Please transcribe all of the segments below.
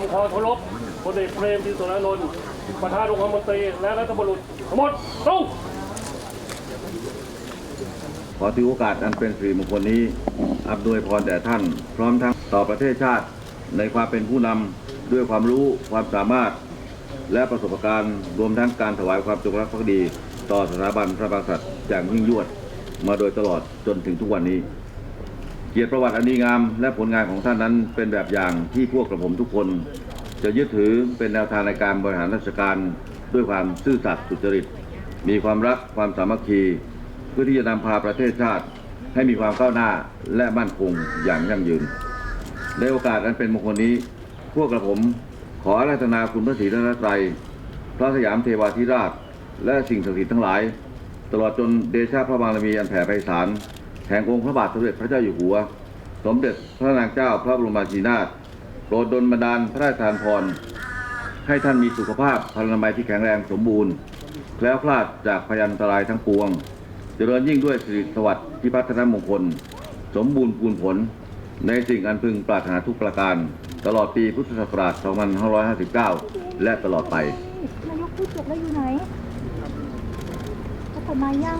ำความเคารพพลเอกเปรมตินสุรานนท์ประธานองคมนตรีและรัฐบุรุษทั้งหมดตรงขอถือโอกาสอันเป็นสิริมงคลนี้อำนวยพรแด่ท่าน พร้อมทั้งต่อประเทศชาติในความเป็นผู้นำด้วยความรู้ความสามารถ และประสบการณ์รวมทั้งการถวายความจงรักภักดี ต่อสถาบันพระมหากษัตริย์อย่างยิ่งยวด มาโดยตลอดจนถึงทุกวันนี้ เกียรติประวัติอันดีงาม และผลงานของท่านนั้นเป็นแบบอย่างที่พวกกระผมทุกคน จะยึดถือเป็นแนวทางในการบริหารราชการด้วยความซื่อสัตย์สุจริต มีความรักความสามัคคี เพื่อที่จะนำพาประเทศชาติ ให้มีความก้าวหน้าและมั่นคงอย่างยั่งยืน ในโอกาสอันเป็นมงคลนี้ พวกกระผมขออาราธนาคุณพระศรีรัตนตรัยพระสยามเทวาธิราช และสิ่งศักดิ์สิทธิ์ทั้งหลาย ตลอดจนเดชะพระบารมีอันแผ่ไพศาล แห่งองค์พระบาทสมเด็จพระเจ้าอยู่หัว สมเด็จพระนางเจ้าพระบรมราชินีนาถโปรดดลบันดาลพระราชทานพร ให้ท่านมีสุขภาพพลานามัยที่แข็งแรงสมบูรณ์ แคล้วคลาดจากพยันตรายทั้งปวง เจริญยิ่งด้วยสิริสวัสดิ์ที่พัฒนามงคล สมบูรณ์พูนผล ในสิ่งอันพึงปรารถนาทุกประการ ตลอดปีพุทธศักราช 2559 และตลอดไป นายกพูดจบแล้วอยู่ไหนจะกดมายัง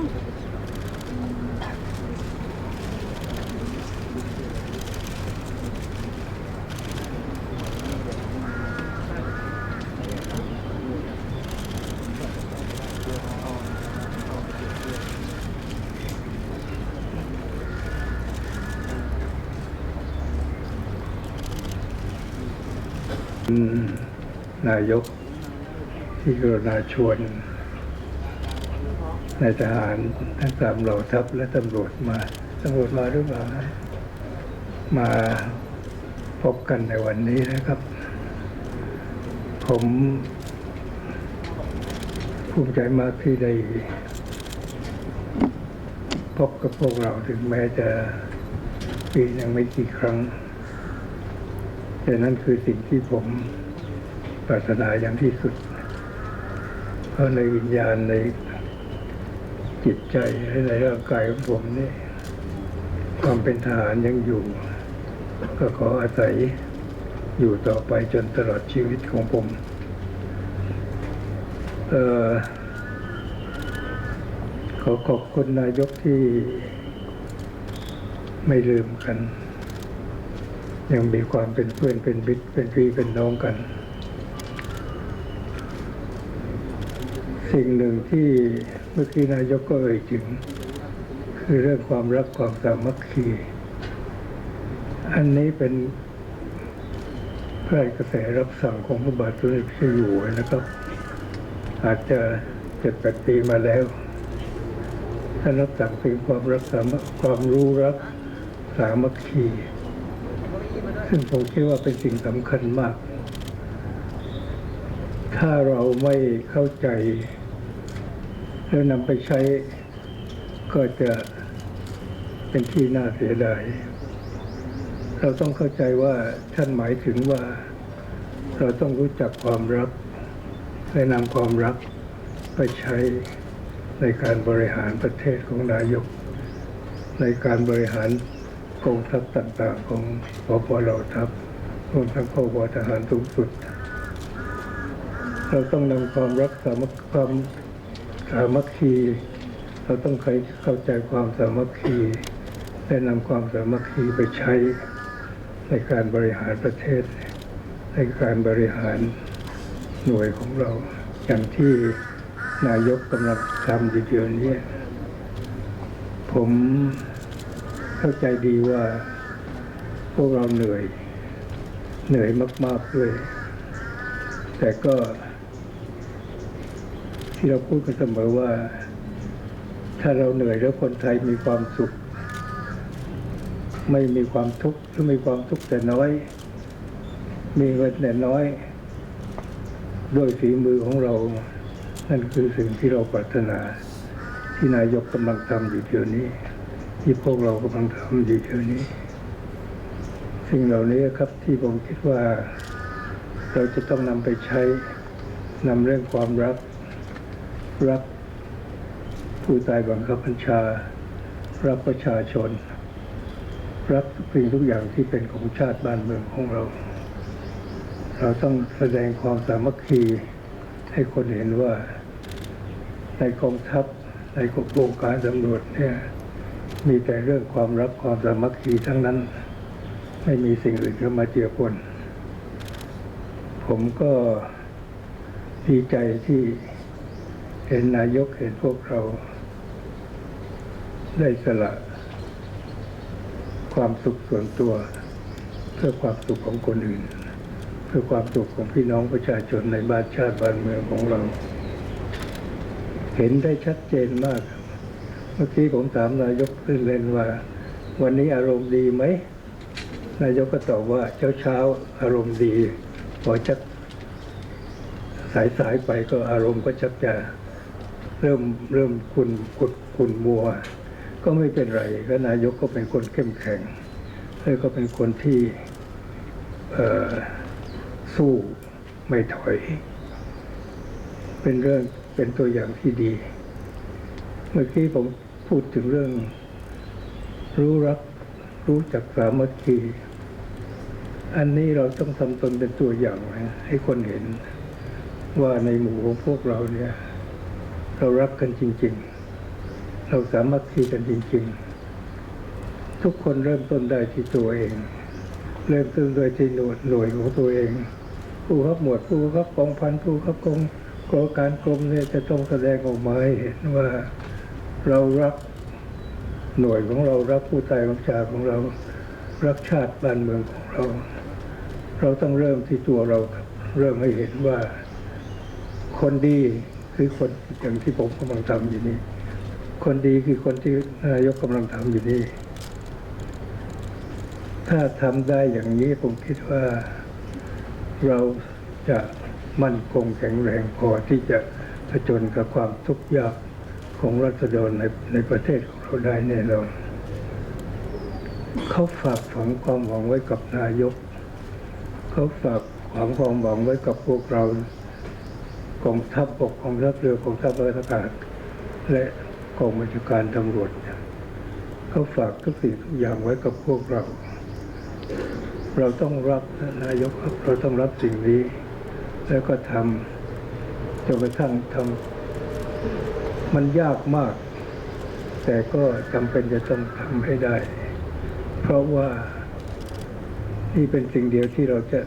นายกที่กรุณาชวนนายทหารทั้งสามเหล่าทัพและตำรวจมาตำรวจมาหรือเปล่ามาพบกันในวันนี้นะครับ ผมภูมิใจมากที่ได้พบกับพวกเราถึงแม้จะปียังไม่กี่ครั้ง แต่นั่นคือสิ่งที่ผมปรารถนาอย่างที่สุด เพราะในวิญญาณในจิตใจและในร่างกายของผมนี่ความเป็นทหารยังอยู่ ก็ขออาศัยอยู่ต่อไปจนตลอดชีวิตของผมเออขอขอบคุณนายกที่ไม่ลืมกัน ยังมีความเป็นเพื่อนเป็นบิดเป็นพี่เป็นน้องกัน สิ่งหนึ่งที่เมื่อกี้นายกก็เอ่ยถึง คือเรื่องความรักความสามัคคี อันนี้เป็นพระราชกระแสรับสั่งของพระบาทสมเด็จพระเจ้าอยู่หัวนะครับ อาจจะเจ็ดแปดปีมาแล้วท่านรับสั่งถึงความรักสามัคความรู้รักสามัคคี ซึ่งผมคิดว่าเป็นสิ่งสำคัญมาก ถ้าเราไม่เข้าใจแล้วนำไปใช้ก็จะเป็นที่น่าเสียดาย เราต้องเข้าใจว่าท่านหมายถึงว่า เราต้องรู้จักความรักและนำความรักไปใช้ในการบริหารประเทศของนายก ในการบริหาร กองทัพต่างๆ ของพปเหล่าทัพรวมทั้งพบทหารสูงสุด เราต้องนำความรักสามัคความสามัคคี เราต้องเข้าใจความสามัคคีและนำความสามัคคีไปใช้ในการบริหารประเทศ ในการบริหารหน่วยของเรา อย่างที่นายกกำลังทำอยู่เดี๋ยวนี้ผม เข้าใจดีว่าพวกเราเหนื่อย เหนื่อยมากๆด้วย แต่ก็ ที่เราพูดกันเสมอว่า ถ้าเราเหนื่อยแล้วคนไทยมีความสุข ไม่มีความทุกข์หรือมีความทุกข์แต่น้อย มีเงินแต่น้อย ด้วยฝีมือของเรา นั่นคือสิ่งที่เราปรารถนา ที่นายกกำลังทำอยู่เดี๋ยวนี้ ที่พวกเรากำลังทำอยู่เดี๋ยวนี้ สิ่งเหล่านี้ครับที่ผมคิดว่า เราจะต้องนำไปใช้นำเรื่องความรัก รักผู้ตายบังคับบัญชา รักประชาชน รักทุกสิ่งทุกอย่างที่เป็นของชาติบ้านเมืองของเรา เราต้องแสดงความสามัคคีให้คนเห็นว่าในกองทัพในกรมการตำรวจเนี่ย มีแต่เรื่องความรักความสามัคคีทั้งนั้น ไม่มีสิ่งอื่นเข้ามาเจือปนผมก็ดีใจที่เห็นนายกเห็นพวกเรา ได้สละ ความสุขส่วนตัว เพื่อความสุขของคนอื่น เพื่อความสุขของพี่น้องประชาชนในบ้านชาติบ้านเมืองของเรา เห็นได้ชัดเจนมาก เมื่อกี้ผมถามนายกเล่นว่า วันนี้อารมณ์ดีไหม นายกก็ตอบว่าเช้าเช้าอารมณ์ดี พอชักสายสายไปก็อารมณ์ก็ชักจะเริ่มเริ่มขุนขุดขุนมัว ก็ไม่เป็นไรก็นายกก็เป็นคนเข้มแข็งแล้วก็เป็นคนที่สู้ไม่ถอย เป็นเรื่องเป็นตัวอย่างที่ดี เมื่อกี้ผม พูดถึงเรื่อง รู้รักรู้จักสามัคคี อันนี้เราต้องทำตนเป็นตัวอย่างให้คนเห็นว่าในหมู่ของพวกเราเนี่ย เรารักกันจริง ๆ เราสามัคคีกันจริง ๆ ทุกคนเริ่มต้นได้ที่ตัวเอง เริ่มต้นโดยที่หน่วยหน่วยของตัวเอง ผู้ขับหมวดผู้ขับกองพันผู้ขับกองกองการกรมเนี่ยจะต้องแสดงออกมาให้เห็นว่า เรารักหน่วยของเรารักผู้ใต้บัญชาของเรารักชาติบ้านเมืองของเรา เราต้องเริ่มที่ตัวเราเริ่มให้เห็นว่า คนดีคือคนอย่างที่ผมกำลังทำอยู่นี้ คนดีคือคนที่นายกกำลังทำอยู่นี้ ถ้าทำได้อย่างนี้ผมคิดว่าเราจะมั่นคงแข็งแรงพอที่จะผจญกับความทุกข์ยาก ของรัษฎรในในประเทศของเราได้แน่นอนเขาฝากฝังความหวังไว้กับนายก เขาฝากฝังความหวังไว้กับพวกเรากองทัพบกกองทัพเรือกองทัพอากาศ และกองบัญชาการตำรวจเขาฝากทุกสิ่งทุกอย่างไว้กับพวกเรา เราต้องรับนะนายกครับเราต้องรับสิ่งนี้ แล้วก็ทำจนกระทั่งทำ มันยากมาก แต่ก็จำเป็นจะต้องทำให้ได้ เพราะว่านี่เป็นสิ่งเดียวที่เราจะ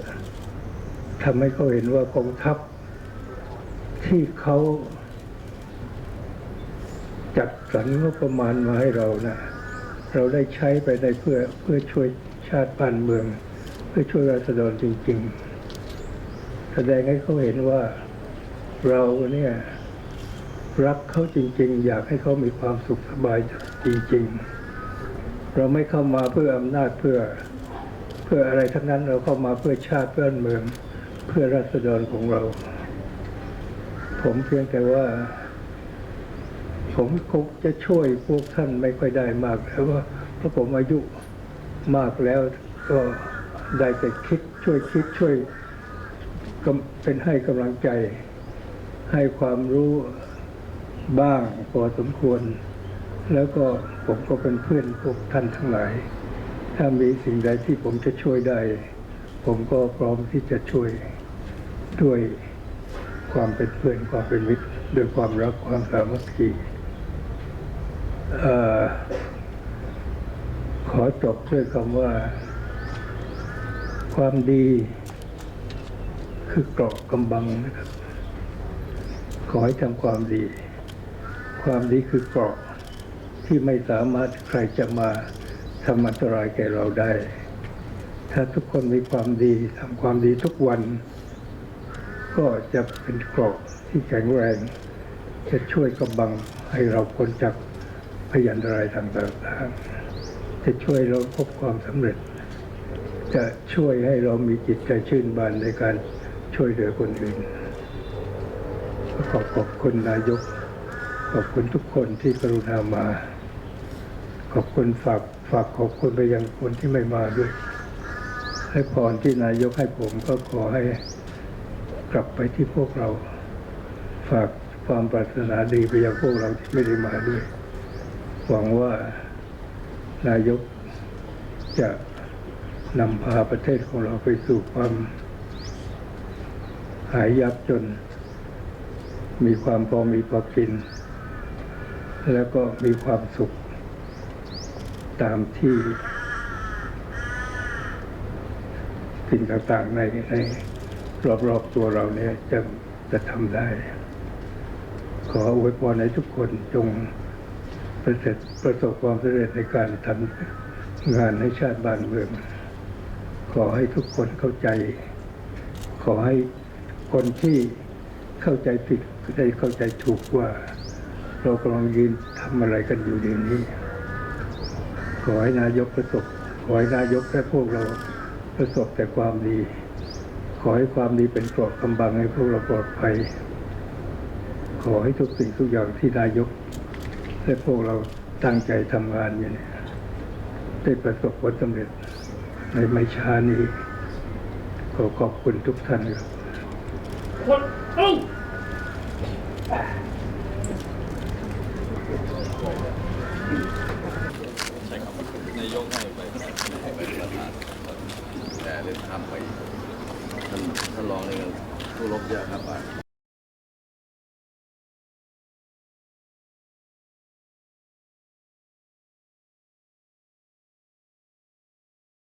ทำให้เขาเห็นว่ากองทัพ ที่เขาจัดสรรงบประมาณมาให้เรานะเราได้ใช้ไปได้เพื่อเพื่อช่วยชาติบ้านเมือง เพื่อช่วยราษฎรจริง ๆ แสดงให้เขาเห็นว่าเราเนี่ย รักเขาจริง ๆ อยากให้เขามีความสุขสบายจริง ๆ เราไม่เข้ามาเพื่ออำนาจเพื่อเพื่ออะไรทั้งนั้นเราเข้ามาเพื่อชาติเพื่อเมือง เพื่อราษฎรของเรา ผมเพียงแต่ว่า ผมคงจะช่วยพวกท่านไม่ค่อยได้มากแล้วว่าเพราะผมอายุมากแล้วก็ได้แต่คิดช่วยคิดช่วยเป็นให้กำลังใจ ให้ความรู้ บ้างพอสมควร แล้วก็ผมก็เป็นเพื่อนพวกท่านทั้งหลาย ถ้ามีสิ่งใดที่ผมจะช่วยได้ ผมก็พร้อมที่จะช่วยด้วยความเป็นเพื่อนความเป็นมิตรด้วยความรักความสามัคคีอขอจบด้วยคำว่า ความดี คือเกราะกำบังนะครับ ขอให้ทำความดี ความดีคือเกราะที่ไม่สามารถใครจะมาทำอันตรายแก่เราได้ ถ้าทุกคนมีความดีทำความดีทุกวัน ก็จะเป็นเกราะที่แข็งแรง จะช่วยกำบังให้เราพ้นจากพยันตรายต่างๆ จะช่วยเราพบความสำเร็จ จะช่วยให้เรามีจิตใจชื่นบานในการช่วยเหลือคนอื่นขอขอบคุณนายก ขอบคุณทุกคนที่กรุณามา ขอบคุณฝากฝากขอบคุณไปยังคนที่ไม่มาด้วย ให้พรที่นายกให้ผมก็ขอให้กลับไปที่พวกเรา ฝากความปรารถนาดีไปยังพวกเราที่ไม่ได้มาด้วย หวังว่านายกจะนำพาประเทศของเราไปสู่ความหายยับจน มีความพอมีพอกิน แล้วก็มีความสุข ตามที่สิ่งต่างๆในในรอบๆตัวเราเนี่ยจะจะทำได้ ขออวยพรให้ทุกคนจงประสบประสบความสำเร็จในการทำงานให้ชาติบ้านเมือง ขอให้ทุกคนเข้าใจ ขอให้คนที่เข้าใจผิดได้เข้าใจถูกว่า เรากำลังยืนทำอะไรกันอยู่เดี๋ยวนี้ ขอให้นายกประสบ ขอให้นายกและพวกเราประสบแต่ความดี ขอให้ความดีเป็นเกราะกำบังให้พวกเราปลอดภัย ขอให้ทุกสิ่งทุกอย่างที่นายก และพวกเราตั้งใจทำงานอยู่เนี่ยได้ประสบผลสำเร็จในไม่ช้านี้ ขอขอบคุณทุกท่านครับคนเอ้า นายกให้ไปให้ไปประธาน แต่เ